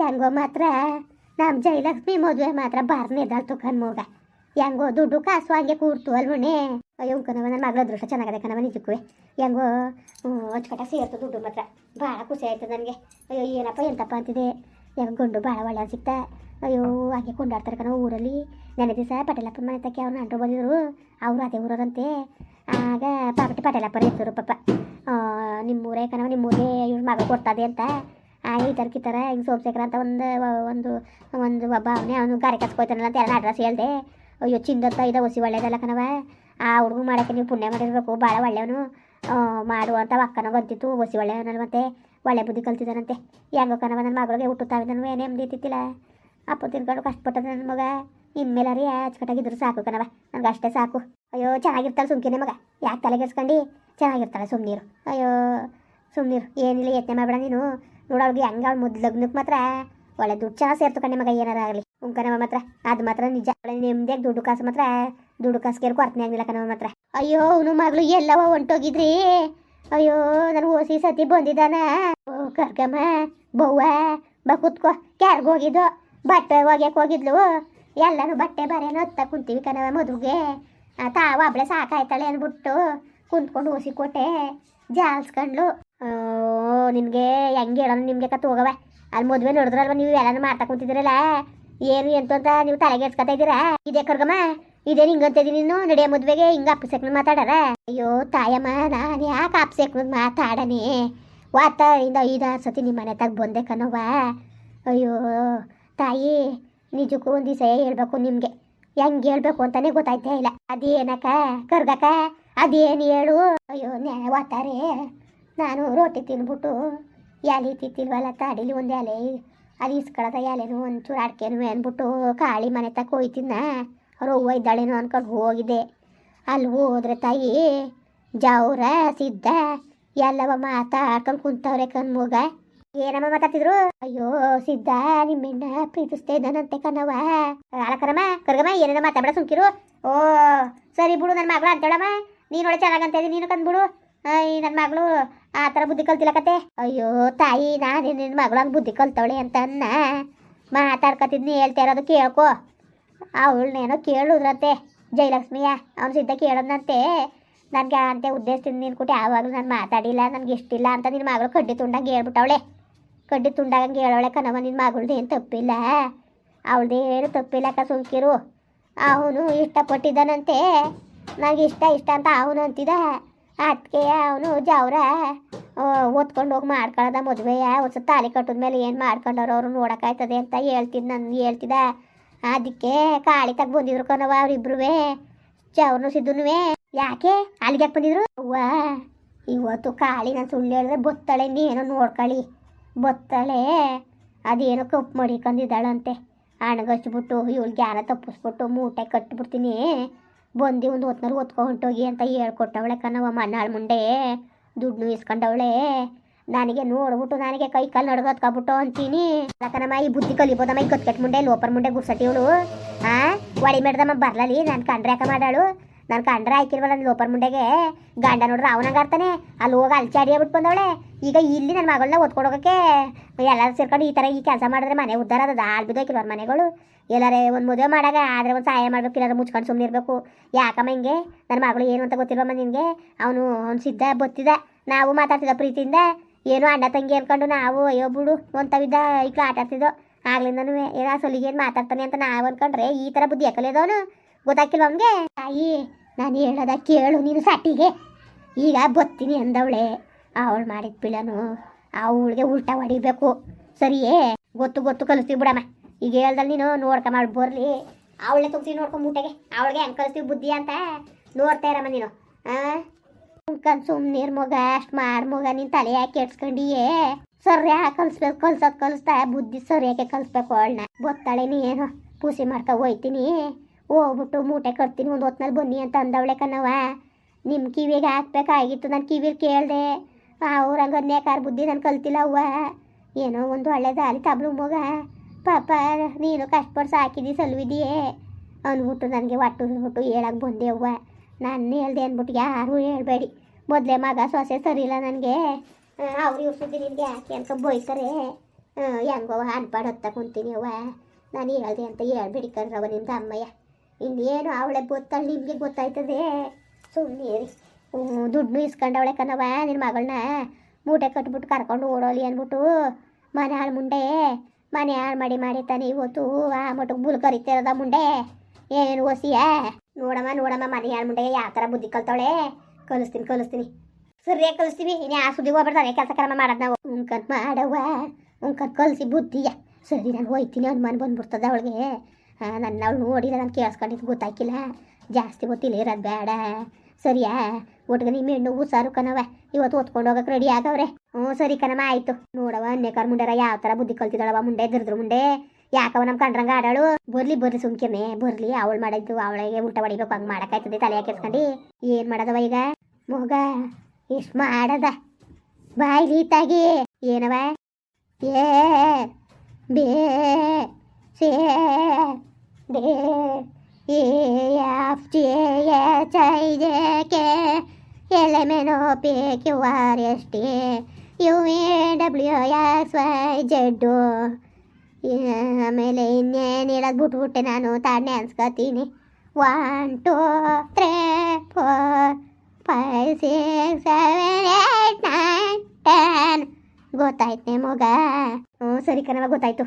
ಹೆಂಗೋ ಮಾತ್ರ ನಮ್ಮ ಜಯಲಕ್ಷ್ಮಿ ಮದುವೆ ಮಾತ್ರ ಬಾರ್ನೇದಲ್ ತುಕನ್ ಮೋಗ. ಹೆಂಗೋ ದುಡ್ಡು ಕಾಸು ಹಂಗೆ ಕೂರ್ತು ಅಲ್ವಣೆ ಅಯ್ಯೋ ಕಣವ ನನ್ನ ಮಗಳ ದೃಷ್ಟ ಚೆನ್ನಾಗದೆ ಕಣವ ನಿಜಕ್ಕೂ. ಹೆಂಗೋ ಅಚ್ಚುಕಟ್ಟ ಸೇರ್ತು ದುಡ್ಡು ಮಾತ್ರ. ಭಾಳ ಖುಷಿ ಆಯ್ತು ನನಗೆ. ಅಯ್ಯೋ, ಏನಪ್ಪ, ಎಂತಪ್ಪ ಅಂತಿದೆ? ಹೆಂಗೆ ಗುಂಡು ಭಾಳ ಒಳ್ಳೆ ಸಿಕ್ತ ಅಯ್ಯೋ, ಹಾಗೆ ಕೊಂಡಾಡ್ತಾರೆ ಕಣ ಊರಲ್ಲಿ. ನೆನೆ ದಿವಸ ಪಟೇಲಪ್ಪ ಮನೆ ತಕ್ಕೆ ಅವ್ರು ನಂಟು ಬಂದಿದ್ರು. ಅವರು ಅದೇ ಊರವರಂತೆ. ಆಗ ಪಾಪಟಿ ಪಟೇಲಪ್ಪನ ಇದ್ದರು ಪಾಪ. ನಿಮ್ಮೂರೇ ಕಣವ ನಿಮ್ಮೂರೇ ಇವ್ರ ಮಗ ಕೊಡ್ತದೆ ಅಂತ. ಈ ಈ ಥರ ಹಿಂಗೆ ಸೋಮಶೇಖರ ಅಂತ ಒಂದು ಒಂದು ಒಂದು ಒಬ್ಬ ಅವನೇ ಅವನು ಗಾರೆ ಕಸ್ಕೊಯ್ತಾನಲ್ಲ ಅಂತ ಎಲ್ಲ ಅಡ್ರೆಸ್ ಹೇಳ್ದೆ. ಅಯ್ಯೋ, ಚಿಂದಂತ ಇದೆ ಹೊಸಿ ಒಳ್ಳೇದಲ್ಲ ಕಣವ ಆ ಹುಡುಗ ಮಾಡೋಕ್ಕೆ ನೀವು ಪುಣ್ಯ ಮಾಡಿರಬೇಕು ಭಾಳ ಒಳ್ಳೆಯವನು. ಮಾಡುವಂಥ ಅಕ್ಕನ ಗೊತ್ತಿತ್ತು ಹೊಸಿ ಒಳ್ಳೆಯವನಲ್ಲ ಮತ್ತೆ. ಒಳ್ಳೆ ಬುದ್ಧಿ ಕಲ್ತಿದ್ದಾನಂತೆ. ಹೆಂಗೋ ಕಣವ ನನ್ನ ಮಗಳಿಗೆ ಹುಟ್ಟುತ್ತಾವೆ ನಾನು ಏನೇ ಇತ್ತಿತ್ತಿಲ್ಲ ಅಪ್ಪ ತಿನ್ಕೊಂಡು ಕಷ್ಟಪಟ್ಟದ ನನ್ನ ಮಗ. ಇನ್ಮೇಲೆ ರೀ ಅಚ್ಚುಕಟ್ಟಾಗಿದ್ರು ಸಾಕು ಕಣವ ನನಗೆ ಅಷ್ಟೇ ಸಾಕು. ಅಯ್ಯೋ, ಚೆನ್ನಾಗಿರ್ತಾಳೆ ಸುಮ್ಕಿನೇ ಮಗ. ಯಾಕೆ ತಲೆಗೆಡ್ಸ್ಕೊಂಡು? ಚೆನ್ನಾಗಿರ್ತಾಳೆ ಸುಮ್ಮನೀರು ಅಯ್ಯೋ ಸುಮ್ಮನೀರು ಏನಿಲ್ಲ, ಯತ್ನೆ ಮಾಡಬೇಡ ನೀನು. ನೋಡೋಳ್ಗೆ ಹೆಂಗೆ ಅವಳು ಮುದ್ದು ಲಗ್ನಕ್ಕೆ ಮಾತ್ರ ಒಳ್ಳೆ ದುಡ್ಡು ಚೆನ್ನಾಗಿ ಸೇರ್ತು ಕಣ್ಣೆ ಮಗ ಏನಾರ ಆಗಲಿ. ಉಂಕನವ ಮಾತ್ರ. ಅದು ಮಾತ್ರ ನಿಜ. ನೆಮ್ಮದಿಯಾಗಿ ದುಡ್ಡು ಕಾಸು ಮಾತ್ರ. ದುಡ್ಡು ಕಾಸು ಕೇರ್ ಅರ್ಥನೇ ಆಗಲಿಲ್ಲ ಕಣವ ಮಾತ್ರ. ಅಯ್ಯೋ, ಅವನು ಮಗಳು ಎಲ್ಲವ ಹೊಂಟೋಗಿದ್ರಿ. ಅಯ್ಯೋ, ನಾನು ಓಸಿ ಸತಿ ಬಂದಿದ್ದಾನ ಓ, ಕರ್ಕಮ್ಮ, ಬವ್ವ, ಬಾ ಕುತ್ಕೋ. ಕ್ಯಾರ್ಗೆ ಹೋಗಿದ್ದು ಬಟ್ಟೆ ಒಗ್ಯಕ್ಕೆ ಹೋಗಿದ್ಲು. ಎಲ್ಲನೂ ಬಟ್ಟೆ ಬರೇನೋ ಹತ್ತ ಕುಂತೀವಿ ಕಣವ ಮದುವೆಗೆ. ತಾವ ಒಬ್ಳೆ ಸಾಕಾಯ್ತಾಳೆ ಅಂದ್ಬಿಟ್ಟು ಕುಂತ್ಕೊಂಡು ಓಸಿ ಕೊಟ್ಟೆ ಜಾಲ್ಸ್ಕೊಂಡ್ಲು. ನಿನಗೆ ಹೆಂಗೆ ಹೇಳೋಣ ನಿಮಗೆ ಕತ್ತು ಹೋಗವ ಅಲ್ಲಿ ಮದುವೆ ನೋಡಿದ್ರಲ್ವ ನೀವು ಎಲ್ಲಾನು ಮಾಡ್ತಾ ಕುಂತಿದ್ದೀರಲ್ಲ? ಏನು ಎಂತ ಅಂತ ನೀವು ತಲೆಗೆಡ್ಸ್ಕೊತಾ ಇದ್ದೀರಾ? ಇದೇ ಕರ್ಗಮ್ಮ ಇದೇನು ಹಿಂಗಂತಿದ್ದೀನಿ ನೀನು ನಡೆಯ ಮದುವೆಗೆ ಹಿಂಗೆ ಅಪ್ಸೆಕ್ನ ಮಾತಾಡಾರ? ಅಯ್ಯೋ ತಾಯಮ್ಮ, ನಾನು ಯಾಕೆ ಅಪ್ಸೆಕ್ನ ಮಾತಾಡನಿ? ವಾತ ಇಂದ ಐದಾರು ಸತಿ ನಿಮ್ಮ ಮನೆ ತಾಗ ಬಂದೆ ಕಣವ್ವ. ಅಯ್ಯೋ ತಾಯಿ, ನಿಜಕ್ಕೂ ಒಂದು ದಿವಸ ಹೇಳ್ಬೇಕು ನಿಮಗೆ. ಹೆಂಗೆ ಹೇಳ್ಬೇಕು ಅಂತಾನೆ ಗೊತ್ತಾಯ್ತಾ ಇಲ್ಲ. ಅದೇನಕ್ಕ ಕರ್ಗಕ್ಕ, ಅದೇನು ಹೇಳು? ಅಯ್ಯೋ ನ್ಯಾಯ ವಾತಾರೆ. ನಾನು ರೊಟ್ಟಿ ತಿನ್ಬಿಟ್ಟು ಎಲೆ ತಿತ್ತಿಲ್ವಲ್ಲ ತಾಡಿಲಿ ಒಂದು ಎಲೆ ಅದು ಇಸ್ಕೊಳದ ಎಲೆನು ಒಂಚೂರು ಚೂರು ಅಡ್ಕೆನು ಅಂದ್ಬಿಟ್ಟು ಕಾಳಿ ಮನೆ ತಕ್ಕ ಹೋಯ್ತಿದ್ನ ಅವ್ರು ಹೂವು ಇದ್ದಾಳೇನೋ ಅನ್ಕೊಂಡು ಹೋಗಿದ್ದೆ. ಅಲ್ಲಿ ಹೋದ್ರೆ ತಾಯಿ, ಜವ್ರ ಸಿದ್ಧ ಎಲ್ಲವ ಮಾತಾಡ್ಕೊಂಡು ಕುಂತವ್ರೆ ಕಣ್ಮೂಗ. ಏನಮ್ಮ ಮಾತಾಡ್ತಿದ್ರು? ಅಯ್ಯೋ ಸಿದ್ಧ ನಿಮ್ಮೆಣ್ಣ ಪ್ರೀತಿಸ್ತಾ ಇದ್ದಾನಂತೆ ಕಣವ ಕರಗಮ್ಮ ಕರ್ಗಮ್ಮ, ಏನೇನ ಮಾತಾಡ ಸುಮ್ಕಿರು. ಓ, ಸರಿ ಬಿಡು ನನ್ನ ಮಗಳ ಅಂತೇಳಮ್ಮ. ನೀನು ಒಳ್ಳೆ ಚೆನ್ನಾಗಂತ ನೀನು ಕಂದ್ಬಿಡು ಅಯ್ಯ ನನ್ನ ಮಗಳು ಆ ಥರ ಬುದ್ಧಿ ಕಲ್ತಿಲ್ಲ ಕತೆ ಅಯ್ಯೋ ತಾಯಿ, ನಾನು ನಿನ್ನ ಮಗಳು ಹಂಗೆ ಬುದ್ಧಿ ಕಲ್ತವಳೆ ಅಂತ ಅನ್ನ ಮಾತಾಡ್ಕತಿದ್ನಿ ಹೇಳ್ತಾ ಇರೋದು ಕೇಳ್ಕೊ. ಅವಳನ್ನೇನೋ ಕೇಳಿದ್ರಂತೆ, ಜಯಲಕ್ಷ್ಮಿಯ. ಅವ್ನು ಸಿದ್ಧ ಕೇಳೋದಂತೆ ನನಗೆ ಅಂತೆ ಉದ್ದೇಶದಿಂದ ನೀನು ಕೂಟಿ ಯಾವಾಗಲೂ ನಾನು ಮಾತಾಡಿಲ್ಲ, ನನಗೆ ಇಷ್ಟಿಲ್ಲ ಅಂತ ನಿನ್ನ ಮಗಳು ಕಡ್ಡಿ ತುಂಡಂಗೆ ಹೇಳ್ಬಿಟ್ಟವಳೆ. ಕಡ್ಡಿ ತುಂಡಂಗೆ ಹೇಳೋಳೆ ಕಣವ ನಿನ್ನ ಮಗಳ್ದು ಏನು ತಪ್ಪಿಲ್ಲ. ಅವಳದೇ ಏನು ತಪ್ಪಿಲ್ಲ ಕ ಸುಮ್ಕಿರು. ಅವನು ಇಷ್ಟಪಟ್ಟಿದ್ದಾನಂತೆ. ನನಗೆ ಇಷ್ಟ ಇಷ್ಟ ಅಂತ ಅವನು ಅಂತಿದ್ದ ಅದಕ್ಕೆ ಅವನು ಜವ್ರ ಓದ್ಕೊಂಡು ಹೋಗಿ ಮಾಡ್ಕೊಳ್ಳೋದ ಮದುವೆಯ ಒಂದು ತಾಲಿ ಕಟ್ಟಿದ ಮೇಲೆ ಏನು ಮಾಡ್ಕೊಂಡವ್ರು ಅವ್ರು ನೋಡೋಕಾಯ್ತದೆ ಅಂತ ಹೇಳ್ತಿದ್ ನಾನು ಹೇಳ್ತಿದ್ದ ಅದಕ್ಕೆ ಕಾಳಿ ತಗ ಬಂದಿದ್ರು ಕಣವ ಅವ್ರಿಬ್ರು ಜವ್ರನು ಸಿದ್ದುನು ಯಾಕೆ? ಅಲ್ಲಿಗೆ ಯಾಕೆ ಬಂದಿದ್ರು? ಅವ್ವ, ಇವತ್ತು ಕಾಳಿ ನಾನು ಸುಳ್ಳು ಹೇಳಿದ್ರೆ ಬೊತ್ತಳೆ ನೀನೋ ನೋಡ್ಕೊಳ್ಳಿ ಬೊತ್ತಳೆ, ಅದೇನೋ ಕಪ್ಪು ಮಡಿಕೊಂಡಿದ್ದಾಳಂತೆ ಅಣಗಚ್ಬಿಟ್ಟು ಇವಳು ಜ್ಞಾನ ತಪ್ಪಿಸ್ಬಿಟ್ಟು, ಮೂಟೆ ಕಟ್ಬಿಡ್ತೀನಿ. ಬಂದು ಒಂದು ಹೊತ್ನಲ್ಲಿ ಹೊತ್ಕೊಂಡು ಹೊಂಟೋಗಿ ಅಂತ ಹೇಳ್ಕೊಟ್ಟವಳೆ ಕಣವ ನಾಳೆ ಮುಂಡೆ ದುಡ್ಡು ಇಸ್ಕೊಂಡವಳೆ. ನನಗೆ ನೋಡ್ಬಿಟ್ಟು ನನಗೆ ಕೈ ಕಾಲು ನಡ್ಗತ್ಕೊಬಿಟ್ಟು ಅಂತೀನಿ. ಯಾಕನಮ್ಮ ಈ ಬುದ್ಧಿ ಕಲಿಬೋದಮ್ಮ ಈ ಕತ್ಕೆಟ್ ಮುಂಡೆ, ಲೋಪರ್ ಮುಂಡೆ ಗುಡ್ಸಟ್ಟಿವಳು ಹಾಂ ಒಡಿ ಮೇಡ್ದಮ್ಮ ಬರ್ಲಲಿ ನಾನು ಕಂಡ್ರೆ ಯಾಕೆ ಮಾಡಾಳು ನಾನು ಕಂಡ್ರೆ ಹಾಕಿಲ್ವಲ್ಲ ನನ್ನ ಲೋಪರ್ ಮುಂಡೆಗೆ. ಗಂಡ ನೋಡ್ರೆ ಅವನಾಗ ಆಡ್ತಾನೆ. ಅಲ್ಲಿ ಹೋಗಿ ಅಲ್ಚಿ ಅಡಿಯ ಬಿಟ್ಟು ಬಂದವಳೆ. ಈಗ ಇಲ್ಲಿ ನನ್ನ ಮಗಳನ್ನ ಓದ್ಕೊಡೋಕೆ ಎಲ್ಲರೂ ಸೇರ್ಕೊಂಡು ಈ ಥರ ಈ ಕೆಲಸ ಮಾಡಿದ್ರೆ ಮನೆ ಉದ್ದಾರ ಅದ ಆಳ್ ಬಿದ್ದೋಕಿಲ್ಲ ಅವ್ರ ಮನೆಗಳು. ಎಲ್ಲರೇ ಒಂದು ಮದುವೆ ಮಾಡಾಗ ಆದರೆ ಒಂದು ಸಹಾಯ ಮಾಡಬೇಕು ಇಲ್ಲಾರ ಮುಚ್ಕೊಂಡು ಸುಮ್ಮನೆ ಇರಬೇಕು. ಯಾಕಮ್ಮ ಹಿಂಗೆ? ನನ್ನ ಮಗಳು ಏನು ಅಂತ ಗೊತ್ತಿಲ್ವಮ್ಮ ನಿನಗೆ? ಅವನು, ಅವ್ನು ಸಿದ್ಧ ಬತ್ತಿದ ನಾವು ಮಾತಾಡ್ತಿದ್ದ ಪ್ರೀತಿಯಿಂದ. ಏನು ಅಣ್ಣ ತಂಗಿ ಅನ್ಕೊಂಡು ನಾವು, ಅಯ್ಯೋ ಬಿಡು, ಒಂತವಿದ್ದ ಈಗ ಆಟ ಆಡ್ತಿದ್ದೋ ಆಗ್ಲಿಂದನೂ ಏನೋ ಸೊಲಿಗೆ ಏನು ಮಾತಾಡ್ತಾನೆ ಅಂತ ನಾವು ಅನ್ಕೊಂಡ್ರೆ ಈ ಥರ ಬುದ್ಧಿ ಯಾಕಲೇದವನು ಗೊತ್ತಾಕಿಲ್ವ ಅವನಿಗೆ? ತಾಯಿ, ನಾನು ಹೇಳೋದ ಕೇಳು, ನೀನು ಸಾಟಿಗೆ. ಈಗ ಬತ್ತೀನಿ ಅಂದವಳೆ. ಅವಳು ಮಾಡಿದ ಪಿಳನು ಅವಳಿಗೆ ಉಲ್ಟಾ ಹೊಡಿಬೇಕು. ಸರಿಯೇ? ಗೊತ್ತು ಗೊತ್ತು ಕಲಿಸ್ತೀವಿ ಬಿಡಮ್ಮ. ಈಗ ಹೇಳ್ದಲ್ಲಿ ನೀನು, ನೋಡ್ಕ ಮಾಡಿ, ಬರಲಿ. ಅವಳೆ ತುಂಬ್ತೀವಿ ನೋಡ್ಕೊ ಮೂಟೆಗೆ. ಅವಳಿಗೆ ಹೆಂಗೆ ಕಲಿಸ್ತೀವಿ ಬುದ್ಧಿ ಅಂತ ನೋಡ್ತಾ ಇರಮ್ಮ ನೀನು. ಹಾಂ ಸುಮ್ಕನ್ ಸುಮ್ಮನೆ ಮಗ, ಅಷ್ಟು ಮಾಡಿ ಮಗ, ನೀನು ತಲೆ ಯಾಕೆ ಕೆಡ್ಸ್ಕೊಂಡಿಯೇ? ಸರಿಯಾಗಿ ಕಲಿಸ್ಬೇಕು, ಕಲ್ಸೋದು ಕಲಿಸ್ತಾ ಬುದ್ಧಿ ಸರಿಯಾಗಿ ಕಲಿಸ್ಬೇಕು ಅವಳನ್ನ. ಗೊತ್ತಾಳೆ ನೀನು ಪೂಸಿ ಮಾಡ್ಕೊ ಹೋಯ್ತೀನಿ. ಹೋಗ್ಬಿಟ್ಟು ಮೂಟೆ ಕಟ್ತೀನಿ, ಒಂದು ಹೊತ್ನಲ್ಲಿ ಬನ್ನಿ ಅಂತ ಅಂದವಳೆ ಕಣವ ನಿಮ್ಮ ಕಿವಿಗೆ ಹಾಕ್ಬೇಕಾಗಿತ್ತು, ನಾನು ಕಿವಿಲಿ ಕೇಳಿದೆ. ಅವ್ರಂಗೆ ನೇಕಾರ ಬುದ್ಧಿ ನಾನು ಕಲ್ತಿಲ್ಲ ಅವ್ವ. ಏನೋ ಒಂದು ಒಳ್ಳೆ ದಾರಿ ತಬ್ಲು ಮಗ. ಪಾಪ, ನೀನು ಕಷ್ಟಪಟ್ಟು ಸಾಕಿದಿ ಸಲ್ವಿದಿಯೇ ಅಂದ್ಬಿಟ್ಟು ನನಗೆ ಒಟ್ಟು ಬಿಟ್ಟು ಹೇಳಕ್ಕೆ ಬಂದೆ ಅವ್ವ. ನಾನು ಹೇಳ್ದೆ ಅಂದ್ಬಿಟ್ಟು ಯಾರು ಹೇಳಬೇಡಿ. ಮೊದಲೇ ಮಗ ಸೊಸೆ ಸರಿಯಿಲ್ಲ ನನಗೆ. ಅವ್ರು ಇವ್ರು ಸುದ್ದಿ ನಿನಗೆ ಯಾಕೆ ಅಂತ ಬೈತಾರೆ. ಹೆಂಗೋ ಅನ್ಪಾಡು ಹತ್ತ ಕುಂತೀನಿ ಅವ್ವ. ನಾನು ಹೇಳ್ದೆ ಅಂತ ಹೇಳ್ಬಿಡಿ ಕಣ್ರವ ನಿಮ್ದು ಅಮ್ಮಯ್ಯ. ಇನ್ನೇನು ಅವಳೆ ಗೊತ್ತಾಳೆ ನಿಮಗೆ ಗೊತ್ತಾಯ್ತದೆ? ಸುಮ್ಮನೆ ದುಡ್ಡು ಇಸ್ಕೊಂಡವಳೆ ಕಣವ ನಿನ್ನ ಮಗಳನ್ನ ಮೂಟೆ ಕಟ್ಬಿಟ್ಟು ಕರ್ಕೊಂಡು ಓಡೋಲಿ ಅಂದ್ಬಿಟ್ಟು ಮನೆ ಹಾಳು ಮುಂಡೆ, ಮನೆ ಹಾಳು ಮಾಡಿ ಮಾಡಿ ತಾನೆ ಇವತ್ತು ಆ ಮಟ್ಟಕ್ಕೆ ಬುಲ್ ಕರಿತಿರೋದ ಮುಂಡೆ? ಏನು ಓಸಿಯ ನೋಡಮ್ಮ ನೋಡಮ್ಮ, ಮನೆ ಹಾಳು ಮುಂಡೆ ಯಾವ ಥರ ಬುದ್ಧಿ ಕಲ್ತಾವಳೆ? ಕಲಿಸ್ತೀನಿ ಕಲಿಸ್ತೀನಿ. ಸರಿಯಾಗಿ ಕಲಿಸ್ತೀವಿ. ಇನ್ನು ಆ ಸುದ್ದಿ ಹೋಗ್ಬಿಡ್ತಾರೆ ಕೆಲಸ ಕ್ರಮ ಮಾಡೋದು ನಾವು. ಉಂಕಂತ ಮಾಡವ್ವ ಉಂಕಂತ ಕಲಿಸಿ ಬುದ್ಧಿಯ. ಸರಿ, ನಾನು ಹೋಯ್ತೀನಿ. ಅನುಮಾನ ಬಂದ್ಬಿಡ್ತದೆ ಅವಳಿಗೆ. ನನ್ನ ಅವಳು ನೋಡಿಲ್ಲ ನಾನು ಕೇಳಿಸ್ಕೊಂಡಿದ್ದು ಗೊತ್ತಾಯ್ಕಿಲ್ಲ. ಜಾಸ್ತಿ ಗೊತ್ತಿಲ್ಲ, ಇರೋದು ಬೇಡ. ಸರಿಯಾ? ಒಟ್ಟಿಗೆ ನಿಮ್ಮ ಹೆಣ್ಣು ಹುಷಾರು ಕಣವ ಇವತ್ತು ಓದ್ಕೊಂಡು ಹೋಗಕ್ಕೆ ರೆಡಿ ಆಗವ್ರೆ. ಹ್ಞೂ, ಸರಿ ಕಣಮ್ಮ, ಆಯ್ತು. ನೋಡವ ಅನ್ಯಕಾರ ಮುಂಡ್ಯಾರ ಯಾವ ಥರ ಬುದ್ಧಿ ಕಲ್ತಿದ್ದಾಳವ ಮುಂಡೆ ದರ್ದ್ರ ಮುಂಡೆ. ಯಾಕವ ನಮ್ಮ ಕಂಡ್ರಂಗ ಆಡಾಳು? ಬರ್ಲಿ ಬರ್ಲಿ ಸುಮ್ಕಿರ್ನೆ ಬರ್ಲಿ. ಅವಳು ಮಾಡಿದ್ದು ಅವಳಿಗೆ ಊಟ ಹೊಡಿಬೇಕು ಹಂಗೆ ಮಾಡೋಕ್ಕಾಯ್ತದೆ ತಲೆ ಹಾಕಿಸ್ಕೊಂಡು ಏನು ಮಾಡದವ ಈಗ? ಮೋಗ, ಎಷ್ಟು ಮಾಡದ? ಬಾಯ್ ಲೀತಾಗಿ ಏನವ A, B. C D E F G H I J K L M N O P Q R S T U E W X Y Z ಆಮೇಲೆ ಇನ್ನೇನು ಹೇಳೋದು ಬಿಟ್ಬಿಟ್ಟೆ ನಾನು, ತಾನೇ ಅನ್ಸ್ಕೊತೀನಿ. One two three four five six seven eight nine ten ಗೊತ್ತಾಯ್ತು ಮಗ ಹ್ಞೂ ಸರಿ ಕಣವ ಗೊತ್ತಾಯ್ತು.